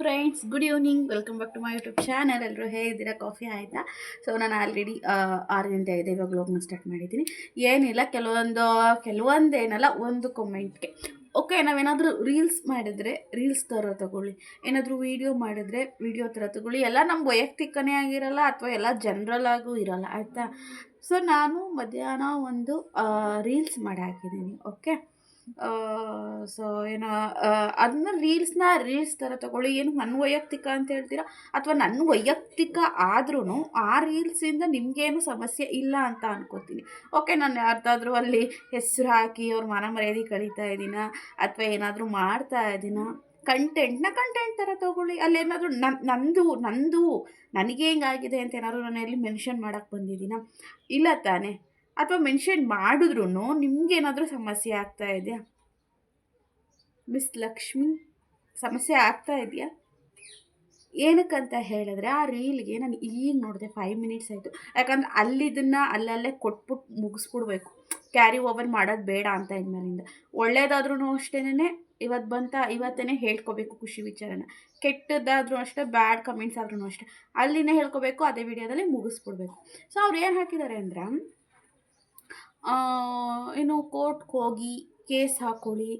Friends good evening welcome back to my YouTube channel ಎಲ್ಲರೂ ಹೇಗಿದ್ದೀರಾ? Coffee ಆಯಿತಾ? So ನಾನು ಆಲ್ರೆಡಿ ಆರು ಗಂಟೆ ಆಗಿದೆ ಇವಾಗ ಬ್ಲಾಗ್ನ ಸ್ಟಾರ್ಟ್ ಮಾಡಿದ್ದೀನಿ. ಏನಿಲ್ಲ, ಕೆಲವೊಂದು, ಕೆಲವೊಂದೇನಲ್ಲ, ಒಂದು ಕಮೆಂಟ್ಗೆ ಓಕೆ ನಾವೇನಾದರೂ ರೀಲ್ಸ್ ಮಾಡಿದರೆ ರೀಲ್ಸ್ ಥರ ತಗೊಳ್ಳಿ. ಏನಾದರೂ ವೀಡಿಯೋ ಮಾಡಿದರೆ ವೀಡಿಯೋ ಥರ ತಗೊಳ್ಳಿ. ಎಲ್ಲ ನಮ್ಮ ವೈಯಕ್ತಿಕನೇ ಆಗಿರಲ್ಲ, ಅಥವಾ ಎಲ್ಲ ಜನ್ರಲ್ ಆಗೂ ಇರಲ್ಲ, ಆಯಿತಾ? ಸೊ ನಾನು ಮಧ್ಯಾಹ್ನ ಒಂದು ರೀಲ್ಸ್ ಮಾಡಿ ಹಾಕಿದ್ದೀನಿ ಓಕೆ ಸೊ ಏನೋ ಅದನ್ನ ರೀಲ್ಸ್ನ ರೀಲ್ಸ್ ಥರ ತಗೊಳ್ಳಿ. ಏನು ನನ್ನ ವೈಯಕ್ತಿಕ ಅಂತ ಹೇಳ್ತೀರಾ? ಅಥವಾ ನನ್ನ ವೈಯಕ್ತಿಕ ಆದ್ರೂ ಆ ರೀಲ್ಸಿಂದ ನಿಮಗೇನು ಸಮಸ್ಯೆ ಇಲ್ಲ ಅಂತ ಅನ್ಕೋತೀನಿ. ಓಕೆ, ನಾನು ಯಾರ್ದಾದ್ರೂ ಅಲ್ಲಿ ಹೆಸರು ಹಾಕಿ ಅವ್ರ ಮನ ಮರ್ಯಾದೆ ಕಳೀತಾ ಇದ್ದೀನ? ಅಥವಾ ಏನಾದರೂ ಮಾಡ್ತಾ ಇದ್ದೀನ? ಕಂಟೆಂಟ್ನ ಕಂಟೆಂಟ್ ಥರ ತೊಗೊಳ್ಳಿ. ಅಲ್ಲೇನಾದರೂ ನನ್ನ ನಂದು ನಂದು, ನನಗೆ ಹೆಂಗಾಗಿದೆ ಅಂತ ಏನಾದರೂ ನಾನು ಎಲ್ಲಿ ಮೆನ್ಷನ್ ಮಾಡೋಕ್ಕೆ ಬಂದಿದ್ದೀನ? ಇಲ್ಲ ತಾನೇ. ಅಥವಾ ಮೆನ್ಷನ್ ಮಾಡಿದ್ರೂ ನಿಮ್ಗೇನಾದರೂ ಸಮಸ್ಯೆ ಆಗ್ತಾ ಇದೆಯಾ? ಮಿಸ್ ಲಕ್ಷ್ಮಿ ಸಮಸ್ಯೆ ಆಗ್ತಾ ಇದೆಯಾ? ಏನಕ್ಕಂತ ಹೇಳಿದ್ರೆ ಆ ರೀಲ್ಗೆ ನಾನು ಈಗ ನೋಡಿದೆ ಫೈವ್ ಮಿನಿಟ್ಸ್ ಆಯಿತು. ಯಾಕಂದ್ರೆ ಅಲ್ಲಿದ್ದನ್ನು ಅಲ್ಲಲ್ಲೇ ಕೊಟ್ಬಿಟ್ಟು ಮುಗಿಸ್ಬಿಡ್ಬೇಕು. ಕ್ಯಾರಿ ಓವರ್ ಮಾಡೋದು ಬೇಡ ಅಂತ ಇದ್ಮೇಲಿಂದ. ಒಳ್ಳೇದಾದ್ರೂ ಅಷ್ಟೇನೆ ಇವತ್ತು ಬಂತ ಇವತ್ತೇ ಹೇಳ್ಕೊಬೇಕು ಖುಷಿ ವಿಚಾರನ. ಕೆಟ್ಟದ್ದಾದ್ರೂ ಅಷ್ಟೇ ಬ್ಯಾಡ್ ಕಮೆಂಟ್ಸ್ ಆದ್ರೂ ಅಷ್ಟೇ. ಅಲ್ಲಿನೇ ಹೇಳ್ಕೊಬೇಕು, ಅದೇ ವಿಡಿಯೋದಲ್ಲಿ ಮುಗಿಸ್ಬಿಡ್ಬೇಕು. ಸೊ ಅವ್ರು ಏನು ಹಾಕಿದ್ದಾರೆ ಅಂದ್ರೆ ಏನು ಕೋರ್ಟ್ಗೆ ಹೋಗಿ ಕೇಸ್ ಹಾಕ್ಕೊಳ್ಳಿ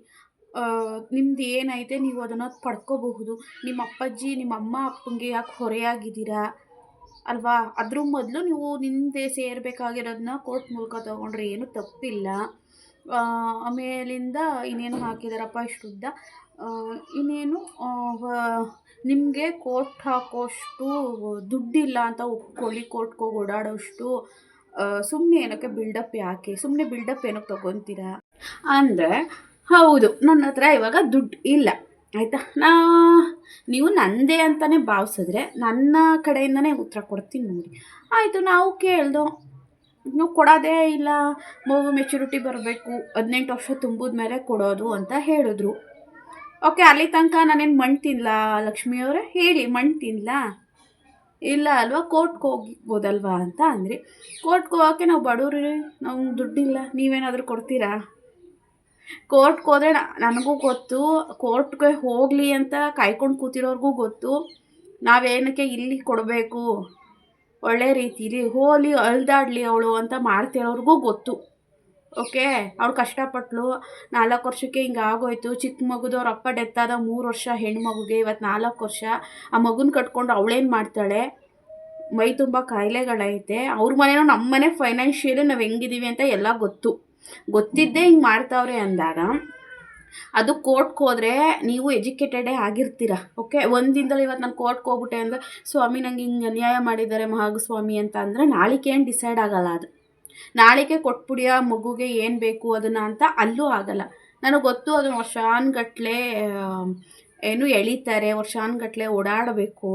ನಿಮ್ದು ಏನೈತೆ ನೀವು ಅದನ್ನು ಪಡ್ಕೋಬಹುದು. ನಿಮ್ಮ ಅಪ್ಪಾಜಿ, ನಿಮ್ಮ ಅಮ್ಮ ಅಪ್ಪಂಗೆ ಯಾಕೆ ಹೊರೆಯಾಗಿದ್ದೀರಾ? ಅಲ್ವಾ? ಅದ್ರ ಮೊದಲು ನೀವು ನಿಮ್ಮದೇ ಸೇರಬೇಕಾಗಿರೋದನ್ನ ಕೋರ್ಟ್ ಮೂಲಕ ತೊಗೊಂಡ್ರೆ ಏನು ತಪ್ಪಿಲ್ಲ. ಆಮೇಲಿಂದ ಇನ್ನೇನು ಹಾಕಿದಾರಪ್ಪ ಇಷ್ಟುದ್ದ? ಇನ್ನೇನು ನಿಮಗೆ ಕೋರ್ಟ್ ಹಾಕೋಷ್ಟು ದುಡ್ಡಿಲ್ಲ ಅಂತ ಒಪ್ಕೊಳ್ಳಿ, ಕೋರ್ಟ್ಗೆ ಹೋಗಿ ಓಡಾಡೋಷ್ಟು. ಸುಮ್ಮನೆ ಏನಕ್ಕೆ ಬಿಲ್ಡಪ್ ಯಾಕೆ? ಸುಮ್ಮನೆ ಬಿಲ್ಡಪ್ ಏನಕ್ಕೆ ತೊಗೊತೀರಾ? ಅಂದರೆ, ಹೌದು, ನನ್ನ ಹತ್ರ ಇವಾಗ ದುಡ್ಡು ಇಲ್ಲ, ಆಯಿತಾ? ನಾ, ನೀವು ನನ್ನದೇ ಅಂತಲೇ ಭಾವಿಸಿದ್ರೆ ನನ್ನ ಕಡೆಯಿಂದನೇ ಉತ್ತರ ಕೊಡ್ತೀನಿ ನೋಡಿ. ಆಯಿತು, ನಾವು ಕೇಳ್ದೋ ನೀವು ಕೊಡೋದೇ ಇಲ್ಲ ಮಗು ಮೆಚುರಿಟಿ ಬರಬೇಕು, ಹದಿನೆಂಟು ವರ್ಷ ತುಂಬಿದ ಮೇಲೆ ಕೊಡೋದು ಅಂತ ಹೇಳಿದ್ರು. ಓಕೆ ಅಲ್ಲಿ ತನಕ ನಾನೇನು ಮಣ್ಣು ತಿನ್ನಲ ಲಕ್ಷ್ಮಿಯವರೇ ಹೇಳಿ, ಮಣ್ಣು ತಿನ್ನಲ ಇಲ್ಲ ಅಲ್ವಾ? ಕೋರ್ಟ್ಗೆ ಹೋಗ್ಬೋದಲ್ವಾ ಅಂತ ಅಂದ್ರಿ, ಕೋರ್ಟ್ಗೆ ಹೋಗೋಕ್ಕೆ ನಾವು ಬಡವ್ರಿ ನಮ್ಗೆ ದುಡ್ಡಿಲ್ಲ, ನೀವೇನಾದರೂ ಕೊಡ್ತೀರಾ? ಕೋರ್ಟ್ಗೆ ಹೋದರೆ ನನಗೂ ಗೊತ್ತು, ಕೋರ್ಟ್ಗೆ ಹೋಗಲಿ ಅಂತ ಕಾಯ್ಕೊಂಡು ಕೂತಿರೋರ್ಗೂ ಗೊತ್ತು, ನಾವೇನಕ್ಕೆ ಇಲ್ಲಿ ಕೊಡಬೇಕು? ಒಳ್ಳೆ ರೀತಿಲಿ ಹೋಲಿ ಅಳ್ದಾಡಲಿ ಅವಳು ಅಂತ ಮಾಡ್ತಿರೋರ್ಗೂ ಗೊತ್ತು. ಓಕೆ, ಅವ್ಳು ಕಷ್ಟಪಟ್ಲು. ನಾಲ್ಕು ವರ್ಷಕ್ಕೆ ಹಿಂಗೆ ಆಗೋಯ್ತು. ಚಿಕ್ಕ ಮಗುದು ಅಪ್ಪ ಡೆತ್ ಆದ ಮೂರು ವರ್ಷ ಹೆಣ್ಣು ಮಗುಗೆ. ಇವತ್ತು ನಾಲ್ಕು ವರ್ಷ. ಆ ಮಗುನ ಕಟ್ಕೊಂಡು ಅವಳೇನು ಮಾಡ್ತಾಳೆ? ಮೈ ತುಂಬ ಕಾಯಿಲೆಗಳೈತೆ. ಅವ್ರ ಮನೇನೋ ನಮ್ಮ ಮನೆ ಫೈನಾನ್ಷಿಯಲಿ ನಾವು ಹೆಂಗಿದ್ದೀವಿ ಅಂತ ಎಲ್ಲ ಗೊತ್ತು. ಗೊತ್ತಿದ್ದೇ ಹಿಂಗೆ ಮಾಡ್ತಾವ್ರೆ ಅಂದಾಗ, ಅದು ಕೋರ್ಟ್ಗೆ ಹೋದರೆ ನೀವು ಎಜುಕೇಟೆಡೇ ಆಗಿರ್ತೀರ? ಓಕೆ, ಒಂದಿನದಲ್ಲಿ ಇವತ್ತು ನಾನು ಕೋರ್ಟ್ಗೆ ಹೋಗ್ಬಿಟ್ಟೆ ಅಂದರೆ, ಸ್ವಾಮಿ, ನಂಗೆ ಹಿಂಗೆ ಅನ್ಯಾಯ ಮಾಡಿದ್ದಾರೆ ಮಹಾಗಸ್ವಾಮಿ ಅಂತ ಅಂದರೆ ಡಿಸೈಡ್ ಆಗಲ್ಲ ಅದು. ನಾಳಿಕೆ ಕೊಟ್ಬಿಡಿಯ, ಮಗುಗೆ ಏನು ಬೇಕು ಅದನ್ನು ಅಂತ ಅಲ್ಲೂ ಆಗಲ್ಲ. ನನಗೆ ಗೊತ್ತು ಅದನ್ನು ವರ್ಷಾನ್ಗಟ್ಲೆ ಏನು ಎಳಿತಾರೆ ವರ್ಷಾನ್ಗಟ್ಲೆ ಓಡಾಡಬೇಕು,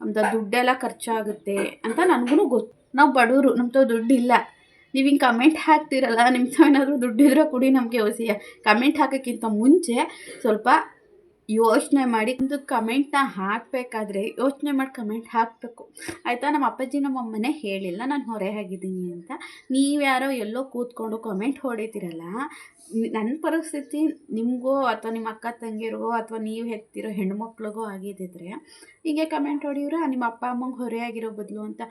ಅಂತ ದುಡ್ಡೆಲ್ಲ ಖರ್ಚಾಗುತ್ತೆ ಅಂತ ನನಗೂ ಗೊತ್ತು. ನಾವು ಬಡವರು ನಮ್ಮ ದುಡ್ಡಿಲ್ಲ. ನೀವು ಹಿಂಗೆ ಕಮೆಂಟ್ ಹಾಕ್ತಿರಲ್ಲ ನಿಮ್ಮ ಏನಾದರೂ ದುಡ್ಡಿದ್ರೆ ಕೊಡಿ ನಮಗೆ ಹೊಸಿಯ ಕಮೆಂಟ್ ಹಾಕೋಕ್ಕಿಂತ ಮುಂಚೆ ಸ್ವಲ್ಪ ಯೋಚನೆ ಮಾಡಿ ಒಂದು ಕಮೆಂಟ್ನ ಹಾಕಬೇಕಾದ್ರೆ ಯೋಚನೆ ಮಾಡಿ ಕಮೆಂಟ್ ಹಾಕಬೇಕು. ಆಯಿತಾ? ನಮ್ಮ ಅಪ್ಪಾಜಿ ನಮ್ಮ ಅಮ್ಮನೇ ಹೇಳಿಲ್ಲ. ನಾನು ಹೊರೆ ಆಗಿದ್ದೀನಿ ಅಂತ. ನೀವ್ಯಾರೋ ಎಲ್ಲೋ ಕೂತ್ಕೊಂಡು ಕಮೆಂಟ್ ಹೊಡಿತೀರಲ್ಲ ನನ್ನ ಪರಿಸ್ಥಿತಿ ನಿಮಗೋ ಅಥವಾ ನಿಮ್ಮ ಅಕ್ಕ ತಂಗಿರಿಗೋ ಅಥವಾ ನೀವು ಹೆತ್ತಿರೋ ಹೆಣ್ಮಕ್ಳಿಗೋ ಆಗಿದ್ದಿದ್ರೆ, ಹೀಗೆ ಕಮೆಂಟ್ ಹೊಡಿಯೋರು ನಿಮ್ಮ ಅಪ್ಪ ಅಮ್ಮಂಗೆ ಹೊರೆಯಾಗಿರೋ ಬದಲು ಅಂತ.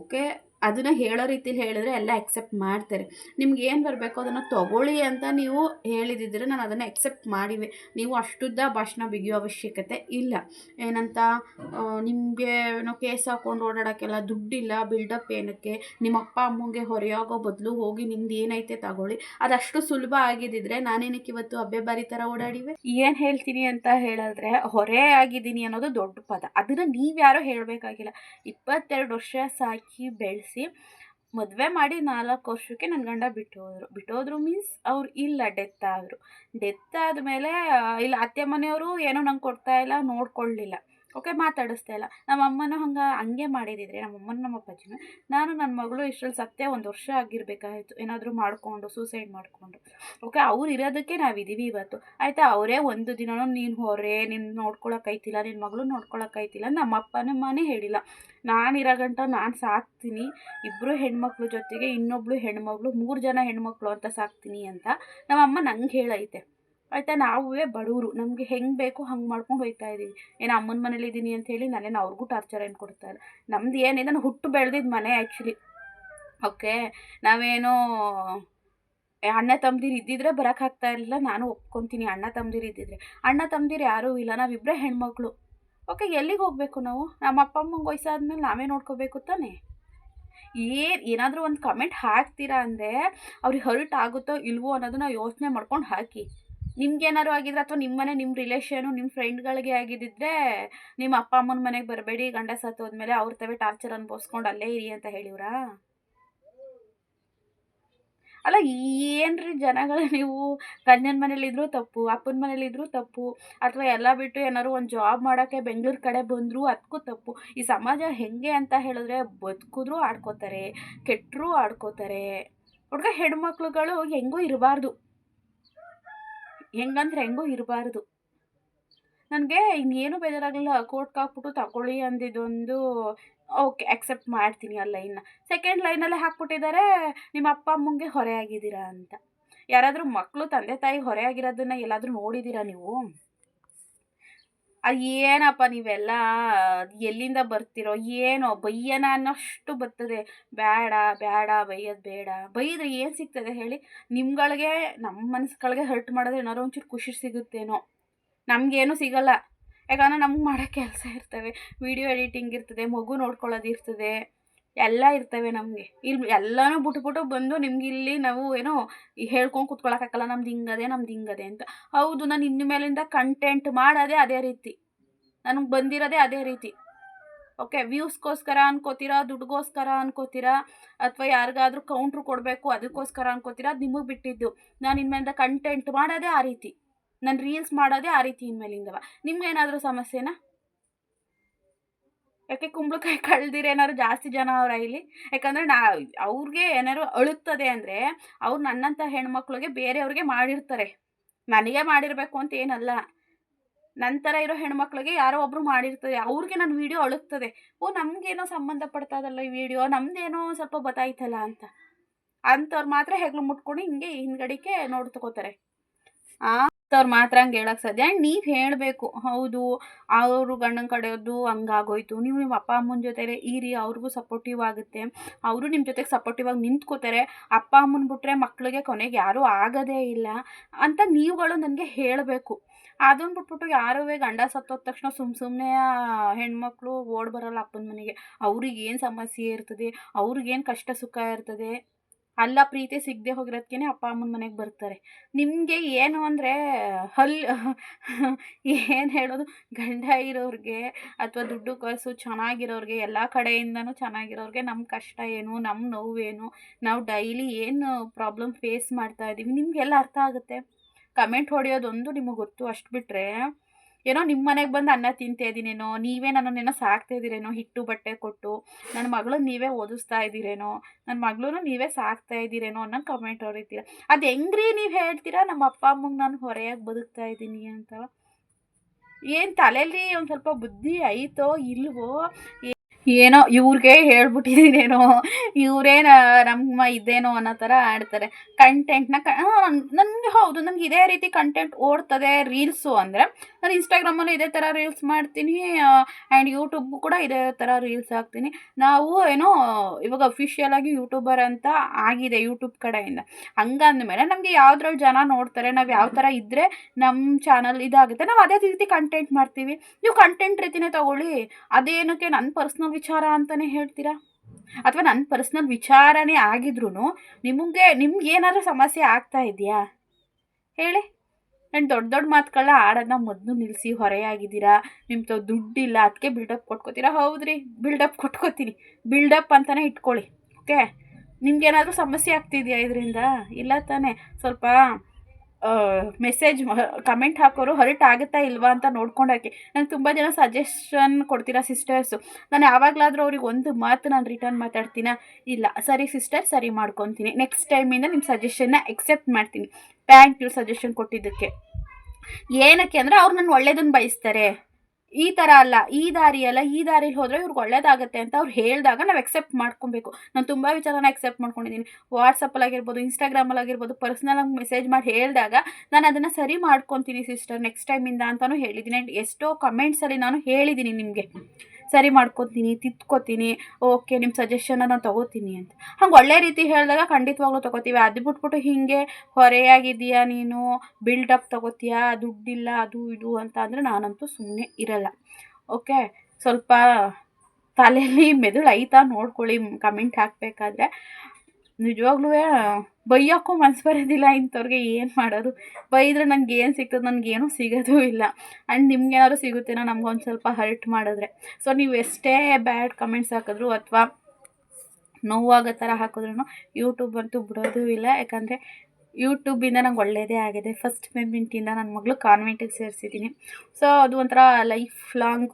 ಓಕೆ, ಅದನ್ನು ಹೇಳೋ ರೀತಿಲಿ ಹೇಳಿದ್ರೆ ಎಲ್ಲ ಎಕ್ಸೆಪ್ಟ್ ಮಾಡ್ತಾರೆ. ನಿಮ್ಗೆ ಏನು ಬರಬೇಕು ಅದನ್ನು ತೊಗೊಳ್ಳಿ ಅಂತ ನೀವು ಹೇಳಿದಿದ್ರೆ ನಾನು ಅದನ್ನು ಎಕ್ಸೆಪ್ಟ್ ಮಾಡಿವೆ. ನೀವು ಅಷ್ಟುದ್ದ ಭಾಷಣ ಬಿಗಿಯೋ ಅವಶ್ಯಕತೆ ಇಲ್ಲ. ಏನಂತ ನಿಮಗೆ ಏನೋ ಕೇಸ್ ಹಾಕ್ಕೊಂಡು ಓಡಾಡೋಕ್ಕೆಲ್ಲ ದುಡ್ಡಿಲ್ಲ ಬಿಲ್ಡಪ್ ಏನಕ್ಕೆ, ನಿಮ್ಮ ಅಪ್ಪ ಅಮ್ಮಂಗೆ ಹೊರೆಯಾಗೋ ಬದಲು ಹೋಗಿ ನಿಮ್ದು ಏನೈತೆ ತಗೊಳ್ಳಿ. ಅದಷ್ಟು ಸುಲಭ ಆಗಿದ್ದಿದ್ರೆ ನಾನೇನಕ್ಕೆ ಇವತ್ತು ಹಬ್ಬೆ ಬಾರಿ ತರ ಓಡಾಡಿವೆ? ಏನು ಹೇಳ್ತೀನಿ ಅಂತ ಹೇಳಿದ್ರೆ ಹೊರೆ ಆಗಿದ್ದೀನಿ ಅನ್ನೋದು ದೊಡ್ಡ ಪದ. ಅದನ್ನು ನೀವ್ಯಾರೋ ಹೇಳಬೇಕಾಗಿಲ್ಲ. ಇಪ್ಪತ್ತೆರಡು ವರ್ಷ ಸಾಕಿ ಬೆಳೆಸಿ ಮದುವೆ ಮಾಡಿ ನಾಲ್ಕು ವರ್ಷಕ್ಕೆ ನನ್ನ ಗಂಡ ಬಿಟ್ಟು ಹೋದರು ಬಿಟ್ಟೋದ್ರು ಮೀನ್ಸ್ ಅವ್ರು ಇಲ್ಲ ಡೆತ್ ಆದರು. ಡೆತ್ ಆದಮೇಲೆ ಇಲ್ಲ, ಅತ್ತೆ ಮನೆಯವರು ಏನೂ ನಂಗೆ ಕೊಡ್ತಾ ಇಲ್ಲ ನೋಡ್ಕೊಳ್ಳಿಲ್ಲ ಓಕೆ, ಮಾತಾಡಿಸ್ತಾ ಇಲ್ಲ. ನಮ್ಮ ಅಮ್ಮನೂ ಹಂಗೆ ಹಂಗೆ ಮಾಡಿದಿದ್ರೆ, ನಮ್ಮ ಅಮ್ಮನ ನಮ್ಮ ಅಪ್ಪಾಜಿನೂ, ನಾನು ನನ್ನ ಮಗಳು ಇಷ್ಟರಲ್ಲಿ ಸತ್ಯ ಒಂದು ವರ್ಷ ಆಗಿರಬೇಕಾಯಿತು. ಏನಾದರೂ ಮಾಡಿಕೊಂಡು ಸೂಸೈಡ್ ಮಾಡಿಕೊಂಡು. ಓಕೆ, ಅವ್ರು ಇರೋದಕ್ಕೆ ನಾವಿದ್ದೀವಿ ಇವತ್ತು. ಆಯಿತಾ? ಅವರೇ ಒಂದು ದಿನನೂ ನೀನು ಹೊರೆ ನಿನ್ನ ನೋಡ್ಕೊಳಕ್ಕೈತಿಲ್ಲ ನಿನ್ನ ಮಗಳು ನೋಡ್ಕೊಳಕ್ಕೈತಿಲ್ಲ ನಮ್ಮ ಅಪ್ಪನ ಮನೆ ಹೇಳಿಲ್ಲ. ನಾನು ಇರೋ ಗಂಟ ನಾನು ಸಾಕ್ತೀನಿ. ಇಬ್ಬರು ಹೆಣ್ಮಕ್ಳು ಜೊತೆಗೆ ಇನ್ನೊಬ್ಳು ಹೆಣ್ಮಗಳು, ಮೂರು ಜನ ಹೆಣ್ಮಕ್ಳು ಅಂತ ಸಾಕ್ತೀನಿ ಅಂತ ನಮ್ಮ ಅಮ್ಮ ನಂಗೆ ಹೇಳೈತೆ. ಆಯಿತಾ, ನಾವೇ ಬಡವರು ನಮಗೆ ಹೆಂಗೆ ಬೇಕು ಹಂಗೆ ಮಾಡ್ಕೊಂಡು ಹೋಗ್ತಾ ಇದ್ದೀವಿ ಏನು ಅಮ್ಮನ ಮನೇಲಿ ಇದ್ದೀನಿ ಅಂತ ಹೇಳಿ ನಾನೇನು ಅವ್ರಿಗೂ ಟಾರ್ಚರ್ ಏನು ಕೊಡ್ತಾ ಇಲ್ಲ ನಮ್ದು ಏನಿದೆ ನಾನು ಹುಟ್ಟು ಬೆಳೆದಿದ್ದು ಮನೆ ಆ್ಯಕ್ಚುಲಿ ಓಕೆ ನಾವೇನೋ ಅಣ್ಣ ತಮ್ಮದಿರು ಇದ್ದಿದ್ರೆ ಬರೋಕ್ಕಾಗ್ತಾ ಇರಲಿಲ್ಲ, ನಾನು ಒಪ್ಕೊತೀನಿ ಅಣ್ಣ ತಮ್ಮದಿರು ಇದ್ದಿದ್ರೆ. ಅಣ್ಣ ತಮ್ಮದಿರು ಯಾರೂ ಇಲ್ಲ ನಾವಿಬ್ಬರೇ ಹೆಣ್ಮಕ್ಳು. ಓಕೆ ಎಲ್ಲಿಗೆ ಹೋಗಬೇಕು ನಾವು? ನಮ್ಮ ಅಪ್ಪ ಅಮ್ಮಂಗೆ ವಯಸ್ಸಾದ್ಮೇಲೆ ನಾವೇ ನೋಡ್ಕೋಬೇಕು ತಾನೇ? ಏನು, ಏನಾದರೂ ಒಂದು ಕಮೆಂಟ್ ಹಾಕ್ತೀರಾ ಅಂದರೆ ಅವ್ರಿಗೆ ಹರ್ಟ್ ಆಗುತ್ತೋ ಇಲ್ವೋ ಅನ್ನೋದನ್ನ ಯೋಚನೆ ಮಾಡ್ಕೊಂಡು ಹಾಕಿ. ನಿಮ್ಗೇನಾದ್ರು ಆಗಿದ್ರೆ ಅಥವಾ ನಿಮ್ಮ ಮನೆ ನಿಮ್ಮ ರಿಲೇಷನು ನಿಮ್ಮ ಫ್ರೆಂಡ್ಗಳಿಗೆ ಆಗಿದ್ದಿದ್ರೆ ನಿಮ್ಮ ಅಪ್ಪ ಅಮ್ಮನ ಮನೆಗೆ ಬರಬೇಡಿ, ಗಂಡ ಸತ್ತೋದ್ಮೇಲೆ ಅವ್ರ ತವೇ ಟಾರ್ಚರ್ ಅನ್ಭವಿಸ್ಕೊಂಡು ಅಲ್ಲೇ ಇರಿ ಅಂತ ಹೇಳಿವ್ರಾ? ಅಲ್ಲ, ಏನ್ರಿ ಜನಗಳ ನೀವು ಗಂಡನ ಮನೇಲಿದ್ರೂ ತಪ್ಪು, ಅಪ್ಪನ ಮನೇಲಿದ್ರೂ ತಪ್ಪು, ಅಥವಾ ಎಲ್ಲ ಬಿಟ್ಟು ಏನಾದ್ರು ಒಂದು ಜಾಬ್ ಮಾಡೋಕ್ಕೆ ಬೆಂಗಳೂರು ಕಡೆ ಬಂದರೂ ಅದಕ್ಕೂ ತಪ್ಪು. ಈ ಸಮಾಜ ಹೆಂಗೆ ಅಂತ ಹೇಳಿದ್ರೆ ಬದುಕಿದ್ರೂ ಆಡ್ಕೋತಾರೆ ಕೆಟ್ಟರೂ ಆಡ್ಕೋತಾರೆ. ಹುಡುಗ ಹೆಣ್ಮಕ್ಳುಗಳು ಹೆಂಗೂ ಇರಬಾರ್ದು. ಹೆಂಗಂದ್ರೆ ಹೆಂಗೂ ಇರಬಾರ್ದು. ನನಗೆ ಇನ್ನೇನು ಬೇಜಾರಾಗಲಿಲ್ಲ ಕೋರ್ಟ್ಗೆ ಹಾಕ್ಬಿಟ್ಟು ತಗೊಳ್ಳಿ ಅಂದಿದ್ದೊಂದು, ಓಕೆ ಅಕ್ಸೆಪ್ಟ್ ಮಾಡ್ತೀನಿ ಆ ಲೈನ್ನ ಸೆಕೆಂಡ್ ಲೈನಲ್ಲೇ ಹಾಕ್ಬಿಟ್ಟಿದ್ದಾರೆ ನಿಮ್ಮ ಅಪ್ಪ ಅಮ್ಮಂಗೆ ಹೊರೆ ಆಗಿದ್ದೀರಾ ಅಂತ. ಯಾರಾದರೂ ಮಕ್ಕಳು ತಂದೆ, ತಾಯಿ ಹೊರೆ ಆಗಿರೋದನ್ನ ಎಲ್ಲಾದರೂ ನೋಡಿದ್ದೀರಾ ನೀವು? ಅದು ಏನಪ್ಪ ನೀವೆಲ್ಲ ಎಲ್ಲಿಂದ ಬರ್ತಿರೋ, ಏನೋ ಬೈಯನ ಅನ್ನೋಷ್ಟು ಬರ್ತದೆ. ಬೇಡ ಬೇಡ ಬೈಯೋದು ಬೇಡ. ಬೈದ್ರೆ ಏನು ಸಿಗ್ತದೆ ಹೇಳಿ? ನಿಮ್ಗಳಿಗೆ ನಮ್ಮ ಮನಸ್ಸುಗಳಿಗೆ ಹರ್ಟ್ ಮಾಡಿದ್ರೆ ಏನಾದ್ರು ಒಂಚೂರು ಖುಷಿ ಸಿಗುತ್ತೇನೋ. ನಮಗೇನು ಸಿಗಲ್ಲ. ಯಾಕಂದ್ರೆ ನಮ್ಗೆ ಮಾಡೋ ಕೆಲಸ ಇರ್ತವೆ. ವಿಡಿಯೋ ಎಡಿಟಿಂಗ್ ಇರ್ತದೆ, ಮಗು ನೋಡ್ಕೊಳ್ಳೋದು ಇರ್ತದೆ. ಎಲ್ಲ ಇರ್ತವೆ ನಮಗೆ. ಇಲ್ಲಿ ಎಲ್ಲನೂ ಬಿಟ್ಬಿಟ್ಟು ಬಂದು ನಿಮ್ಗೆ ಇಲ್ಲಿ ನಾವು ಏನೋ ಹೇಳ್ಕೊಂಡು ಕುತ್ಕೊಳಕ್ಕಾಗಲ್ಲ ನಮ್ದು ಹಿಂಗದೆ ನಮ್ದು ಹಿಂಗದೆ ಅಂತ. ಹೌದು, ನಾನು ಇನ್ನು ಮೇಲಿಂದ ಕಂಟೆಂಟ್ ಮಾಡೋದೇ ಅದೇ ರೀತಿ. ನನಗೆ ಬಂದಿರೋದೇ ಅದೇ ರೀತಿ. ಓಕೆ ವ್ಯೂಸ್ಗೋಸ್ಕರ ಅನ್ಕೋತೀರಾ ದುಡ್ಡುಗೋಸ್ಕರ ಅನ್ಕೋತೀರಾ, ಅಥವಾ ಯಾರಿಗಾದ್ರೂ ಕೌಂಟ್ರ್ ಕೊಡಬೇಕು, ಅದಕ್ಕೋಸ್ಕರ ಅನ್ಕೋತೀರಾ, ಅದು ನಿಮಗೆ ಬಿಟ್ಟಿದ್ದು. ನಾನು ಇನ್ಮೇಲಿಂದ ಕಂಟೆಂಟ್ ಮಾಡೋದೇ ಆ ರೀತಿ. ನಾನು ರೀಲ್ಸ್ ಮಾಡೋದೇ ಆ ರೀತಿ ಇನ್ಮೇಲಿಂದವ ನಿಮ್ಗೇನಾದರೂ ಸಮಸ್ಯೆನಾ? ಯಾಕೆ ಕುಂಬಳಕಾಯಿ ಕಳ್ದಿರ ಏನಾದ್ರು ಜಾಸ್ತಿ ಜನ ಅವರ ಇಲ್ಲಿ ಯಾಕಂದರೆ ನಾ ಅವ್ರಿಗೆ ಏನಾದ್ರು ಅಳುತ್ತದೆ ಅಂದರೆ ಅವ್ರು ನನ್ನಂಥ ಹೆಣ್ಮಕ್ಳಿಗೆ ಬೇರೆಯವ್ರಿಗೆ ಮಾಡಿರ್ತಾರೆ. ನನಗೆ ಮಾಡಿರಬೇಕು ಅಂತ ಏನಲ್ಲ. ನಂತರ ಇರೋ ಹೆಣ್ಮಕ್ಳಿಗೆ ಯಾರೋ ಒಬ್ಬರು ಮಾಡಿರ್ತಾರೆ. ಅವ್ರಿಗೆ ನನ್ನ ವಿಡಿಯೋ ಅಳುಕ್ತದೆ ಓ, ನಮಗೇನೋ ಸಂಬಂಧ ಪಡ್ತದಲ್ಲ ಈ ವಿಡಿಯೋ. ನಮ್ಮದೇನೋ ಸ್ವಲ್ಪ ಬತ್ತಾಯ್ತಲ್ಲ ಅಂತ. ಅಂಥವ್ರು ಮಾತ್ರ ಹೆಗ್ಲು ಮುಟ್ಕೊಂಡು ಹಿಂಗೆ ಹಿಂದ್ಗಡಿಕೆ ನೋಡ್ತಕೋತಾರೆ ಆ? ಅವ್ರು ಮಾತ್ರ ಹಂಗೆ ಹೇಳಕ್ಕೆ ಸಾಧ್ಯ. ಆ್ಯಂಡ್ ನೀವು ಹೇಳಬೇಕು, ಹೌದು, ಅವರು ಗಂಡನ ಕಡೆಯವ್ರದ್ದು ಹಂಗಾಗೋಯ್ತು, ನೀವು ನಿಮ್ಮ ಅಪ್ಪ ಅಮ್ಮನ ಜೊತೆ ಇರಿ, ಅವ್ರಿಗೂ ಸಪೋರ್ಟಿವ್ ಆಗುತ್ತೆ. ಅವರು ನಿಮ್ಮ ಜೊತೆಗೆ ಸಪೋರ್ಟಿವ್ ಆಗಿ ನಿಂತ್ಕೋತಾರೆ. ಅಪ್ಪ ಅಮ್ಮನ ಬಿಟ್ರೆ ಮಕ್ಕಳಿಗೆ ಕೊನೆಗೆ ಯಾರೂ ಆಗೋದೇ ಇಲ್ಲ ಅಂತ ನೀವುಗಳು ನನಗೆ ಹೇಳಬೇಕು. ಅದನ್ನು ಬಿಟ್ಬಿಟ್ಟು ಯಾರೂ ಗಂಡ ಸತ್ತೋದ ತಕ್ಷಣ ಸುಮ್ಮ ಸುಮ್ಮನೆ ಹೆಣ್ಮಕ್ಳು ಓಡ್ ಬರಲ್ಲ ಅಪ್ಪನ ಮನೆಗೆ. ಅವ್ರಿಗೆ ಸಮಸ್ಯೆ ಇರ್ತದೆ ಅವ್ರಿಗೇನು ಕಷ್ಟ ಸುಖ ಇರ್ತದೆ. ಅಲ್ಲ ಪ್ರೀತಿ ಸಿಗದೆ ಹೋಗಿರೋದಕ್ಕೇನೆ ಅಪ್ಪ ಅಮ್ಮನ ಮನೆಗೆ ಬರ್ತಾರೆ. ನಿಮಗೆ ಏನು ಅಂದರೆ ಹಲ್ ಏನು ಹೇಳೋದು? ಗಂಡ ಇರೋರಿಗೆ ಅಥವಾ ದುಡ್ಡು ಕಾಸು ಚೆನ್ನಾಗಿರೋರಿಗೆ, ಎಲ್ಲ ಕಡೆಯಿಂದನೂ ಚೆನ್ನಾಗಿರೋರಿಗೆ ನಮ್ಮ ಕಷ್ಟ ಏನು ನಮ್ಮ ನೋವೇನು, ನಾವು ಡೈಲಿ ಏನು ಪ್ರಾಬ್ಲಮ್ ಫೇಸ್ ಮಾಡ್ತಾ ಇದ್ದೀವಿ ನಿಮಗೆಲ್ಲ ಅರ್ಥ ಆಗುತ್ತೆ? ಕಮೆಂಟ್ ಹೊಡೆಯೋದೊಂದು ನಿಮಗೆ ಗೊತ್ತು ಅಷ್ಟು ಬಿಟ್ಟರೆ ಏನೋ ನಿಮ್ಮ ಮನೆಗೆ ಬಂದು ಅನ್ನ ತಿಂತಾ ಇದ್ದೀನೇನೋ ನೀವೇ ನನ್ನನ್ನೇನೋ ಸಾಕ್ತಾ ಇದ್ದೀರೇನೋ ಹಿಟ್ಟು ಬಟ್ಟೆ ಕೊಟ್ಟು ನನ್ನ ಮಗಳನ್ನ ನೀವೇ ಓದಿಸ್ತಾ ಇದ್ದೀರೇನೋ ನನ್ನ ಮಗಳೂ ನೀವೇ ಸಾಕ್ತಾ ಇದ್ದೀರೇನೋ ಅನ್ನೋ ಕಮೆಂಟ್ ಹೊರಿತೀರ ಅದು ಹೆಂಗ್ರಿ ನೀವು ಹೇಳ್ತೀರಾ? ನಮ್ಮ ಅಪ್ಪ, ಅಮ್ಮಗೆ ನಾನು ಹೊರೆಯಾಗಿ ಬದುಕ್ತಾ ಇದ್ದೀನಿ ಅಂತ ಏನು ತಲೆಯಲ್ಲಿ ಒಂದು ಸ್ವಲ್ಪ ಬುದ್ಧಿ ಐತೋ ಇಲ್ವೋ? ಏನೋ ಇವ್ರಿಗೆ ಹೇಳ್ಬಿಟ್ಟಿದ್ದೀನೇನೋ ಇವರೇ ನಮ್ಮ ಇದೇನೋ ಅನ್ನೋ ಥರ ಆಡ್ತಾರೆ. ಕಂಟೆಂಟ್ನ ಕ ನನಗೆ ಹೌದು, ನನಗೆ ಇದೇ ರೀತಿ ಕಂಟೆಂಟ್ ಓಡ್ತದೆ ರೀಲ್ಸು ಅಂದರೆ ನಾನು ಇನ್ಸ್ಟಾಗ್ರಾಮಲ್ಲಿ ಇದೇ ಥರ ರೀಲ್ಸ್ ಮಾಡ್ತೀನಿ ಆ್ಯಂಡ್ ಯೂಟ್ಯೂಬ್ ಕೂಡ ಇದೇ ಥರ ರೀಲ್ಸ್ ಹಾಕ್ತೀನಿ. ನಾವು ಏನೋ, ಇವಾಗ ಅಫಿಷಿಯಲ್ ಆಗಿ ಯೂಟ್ಯೂಬರ್ ಅಂತ ಆಗಿದೆ ಯೂಟ್ಯೂಬ್ ಕಡೆಯಿಂದ. ಹಂಗಂದ್ಮೇಲೆ ನಮಗೆ ಯಾವುದ್ರಲ್ಲಿ ಜನ ನೋಡ್ತಾರೆ, ನಾವು ಯಾವ ಥರ ಇದ್ದರೆ ನಮ್ಮ ಚಾನಲ್ ಇದಾಗುತ್ತೆ. ನಾವು ಅದೇ ರೀತಿ ಕಂಟೆಂಟ್ ಮಾಡ್ತೀವಿ. ನೀವು ಕಂಟೆಂಟ್ ರೀತಿನೇ ತಗೊಳ್ಳಿ. ಅದೇನಕ್ಕೆ ನನ್ನ ಪರ್ಸ್ನಲ್ ವಿಚಾರ ಅಂತಲೇ ಹೇಳ್ತೀರಾ? ಅಥವಾ ನನ್ನ ಪರ್ಸ್ನಲ್ ವಿಚಾರನೇ ಆಗಿದ್ರೂ ನಿಮಗೆ, ನಿಮ್ಗೆ ಏನಾದರೂ ಸಮಸ್ಯೆ ಆಗ್ತಾ ಇದೆಯಾ? ಹೇಳಿ. ನಾನು ದೊಡ್ಡ ದೊಡ್ಡ ಮಾತುಗಳ ಆಡೋದನ್ನ ಮೊದಲು ನಿಲ್ಲಿಸಿ ಹೊರೆಯಾಗಿದ್ದೀರಾ? ನಿಮ್ಮ ತ ದುಡ್ಡಿಲ್ಲ ಅದಕ್ಕೆ ಬಿಲ್ಡಪ್ ಕೊಟ್ಕೋತೀರಾ? ಹೌದ್ರಿ ಬಿಲ್ಡಪ್ ಕೊಟ್ಕೋತೀನಿ. ಬಿಲ್ಡಪ್ ಅಂತಲೇ ಇಟ್ಕೊಳ್ಳಿ ಓಕೆ ನಿಮ್ಗೇನಾದರೂ ಸಮಸ್ಯೆ ಆಗ್ತಿದೆಯಾ ಇದರಿಂದ? ಇಲ್ಲ ತಾನೇ, ಸ್ವಲ್ಪ ಮೆಸೇಜ್ ಕಮೆಂಟ್ ಹಾಕೋರು ಹರ್ಟ್ ಆಗುತ್ತಾ ಇಲ್ವಾ ಅಂತ ನೋಡ್ಕೊಂಡು ಹಾಕಿ ನಂಗೆ ತುಂಬ ಜನ ಸಜೆಷನ್ ಕೊಡ್ತೀರಾ ಸಿಸ್ಟರ್ಸು ನಾನು ಯಾವಾಗಲಾದರೂ ಅವ್ರಿಗೆ ಒಂದು ಮಾತು ನಾನು ರಿಟರ್ನ್ ಮಾತಾಡ್ತೀನ? ಇಲ್ಲ. ಸರಿ ಸಿಸ್ಟರ್ ಸರಿ ಮಾಡ್ಕೊತೀನಿ. ನೆಕ್ಸ್ಟ್ ಟೈಮಿಂದ ನಿಮ್ಮ ಸಜೆಷನ್ನ ಎಕ್ಸೆಪ್ಟ್ ಮಾಡ್ತೀನಿ. ಥ್ಯಾಂಕ್ ಯು ಸಜೆಷನ್ ಕೊಟ್ಟಿದ್ದಕ್ಕೆ. ಏನಕ್ಕೆ ಅಂದರೆ ಅವ್ರು ನನ್ನ ಒಳ್ಳೇದನ್ನು ಬಯಸ್ತಾರೆ. ಈ ಥರ ಅಲ್ಲ, ಈ ದಾರಿ ಅಲ್ಲ, ಈ ದಾರಿಲಿ ಹೋದರೆ ಇವ್ರಿಗೆ ಒಳ್ಳೇದಾಗುತ್ತೆ ಅಂತ ಅವ್ರು ಹೇಳಿದಾಗ ನಾವು ಎಕ್ಸೆಪ್ಟ್ ಮಾಡ್ಕೊಬೇಕು. ನಾನು ತುಂಬ ವಿಚಾರನ ಎಕ್ಸೆಪ್ಟ್ ಮಾಡ್ಕೊಂಡಿದ್ದೀನಿ ವಾಟ್ಸಪ್ಪಲ್ಲಾಗಿರ್ಬೋದು ಇನ್ಸ್ಟಾಗ್ರಾಮಲ್ಲಾಗಿರ್ಬೋದು ಪರ್ಸ್ನಲಾಗಿ ಮೆಸೇಜ್ ಮಾಡಿ ಹೇಳಿದಾಗ ನಾನು ಅದನ್ನು ಸರಿ ಮಾಡ್ಕೊತೀನಿ ಸಿಸ್ಟರ್ ನೆಕ್ಸ್ಟ್ ಟೈಮಿಂದ ಅಂತಲೂ ಹೇಳಿದ್ದೀನಿ ಆ್ಯಂಡ್ ಎಷ್ಟೋ ಕಮೆಂಟ್ಸಲ್ಲಿ ನಾನು ಹೇಳಿದ್ದೀನಿ ನಿಮಗೆ. ಸರಿ ಮಾಡ್ಕೊತೀನಿ ತಿದ್ಕೋತೀನಿ ಓಕೆ ನಿಮ್ಮ ಸಜೆಷನ್ನ ನಾನು ತೊಗೋತೀನಿ ಅಂತ. ಹಂಗೆ ಒಳ್ಳೆ ರೀತಿ ಹೇಳಿದಾಗ ಖಂಡಿತವಾಗ್ಲೂ ತೊಗೋತೀವಿ. ಅದು ಬಿಟ್ಬಿಟ್ಟು ಹೀಗೆ ಹೊರೆಯಾಗಿದ್ದೀಯಾ ನೀನು? ಬಿಲ್ಡಪ್ ತೊಗೋತೀಯಾ? ದುಡ್ಡಿಲ್ಲ, ಅದು ಇದು ಅಂತ ಅಂದರೆ ನಾನಂತೂ ಸುಮ್ಮನೆ ಇರಲ್ಲ. ಓಕೆ? ಸ್ವಲ್ಪ ತಲೆಯಲ್ಲಿ ಮೆದುಳು ಐತಾ ನೋಡ್ಕೊಳ್ಳಿ ಕಮೆಂಟ್ ಹಾಕಬೇಕಾದ್ರೆ. ನಿಜವಾಗ್ಲೂ ಬೈಯೋಕ್ಕೂ ಮನ್ಸು ಬರೋದಿಲ್ಲ ಇಂಥವ್ರಿಗೆ ಏನು ಮಾಡೋದು? ಬೈದರೆ ನನಗೆ ಏನು ಸಿಗ್ತದೆ? ನನಗೇನು ಸಿಗೋದೂ ಇಲ್ಲ. ಆ್ಯಂಡ್ ನಿಮ್ಗೇನಾದ್ರು ಸಿಗುತ್ತೇನೋ ನಮ್ಗೊಂದು ಸ್ವಲ್ಪ ಹರ್ಟ್ ಮಾಡಿದ್ರೆ. ಸೊ ನೀವು ಎಷ್ಟೇ ಬ್ಯಾಡ್ ಕಮೆಂಟ್ಸ್ ಹಾಕಿದ್ರು ಅಥವಾ ನೋವಾಗೋ ಥರ ಹಾಕಿದ್ರು ಯೂಟ್ಯೂಬ್ ಅಂತೂ ಬಿಡೋದೂ ಇಲ್ಲ. ಯಾಕಂದರೆ ಯೂಟ್ಯೂಬಿಂದ ನಂಗೆ ಒಳ್ಳೆಯದೇ ಆಗಿದೆ. ಫಸ್ಟ್ ಪೇಮೆಂಟಿಂದ ನನ್ನ ಮಗಳು ಕಾನ್ವೆಂಟಿಗೆ ಸೇರಿಸಿದ್ದೀನಿ. ಸೊ ಅದು ಒಂಥರ ಲೈಫ್ ಲಾಂಗ್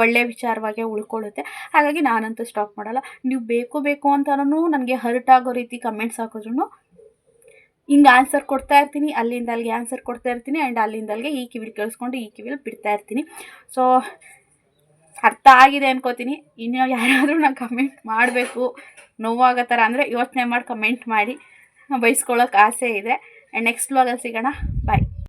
ಒಳ್ಳೆಯ ವಿಚಾರವಾಗೇ ಉಳ್ಕೊಳ್ಳುತ್ತೆ. ಹಾಗಾಗಿ ನಾನಂತೂ ಸ್ಟಾಪ್ ಮಾಡಲ್ಲ. ನೀವು ಬೇಕು ಬೇಕು ಅಂತಲೂ ನನಗೆ ಹರ್ಟ್ ಆಗೋ ರೀತಿ ಕಮೆಂಟ್ಸ್ ಹಾಕಿದ್ರು ಹಿಂಗೆ ಆನ್ಸರ್ ಕೊಡ್ತಾ ಇರ್ತೀನಿ. ಅಲ್ಲಿಂದ ಅಲ್ಲಿಗೆ ಆನ್ಸರ್ ಕೊಡ್ತಾ ಇರ್ತೀನಿ ಆ್ಯಂಡ್ ಅಲ್ಲಿಂದ ಅಲ್ಲಿಗೆ ಈ ಕಿವಿಲಿ ಕೇಳಿಸ್ಕೊಂಡು ಈ ಕಿವಿಲಿ ಬಿಡ್ತಾ ಇರ್ತೀನಿ. ಸೊ ಅರ್ಥ ಆಗಿದೆ ಅನ್ಕೋತೀನಿ. ಇನ್ನು ಯಾರಾದರೂ ನಾನು ಕಮೆಂಟ್ ಮಾಡಬೇಕು, ನೋವಾಗೋ ಥರ ಅಂದರೆ ಯೋಚನೆ ಮಾಡಿ ಕಮೆಂಟ್ ಮಾಡಿ ಬೈಸ್ಕೊಳ್ಳೋಕೆ ಆಸೆ ಇದೆ. ಆ್ಯಂಡ್ ನೆಕ್ಸ್ಟ್ ವ್ಲಾಗಲ್ಲಿ ಸಿಗೋಣ. ಬಾಯ್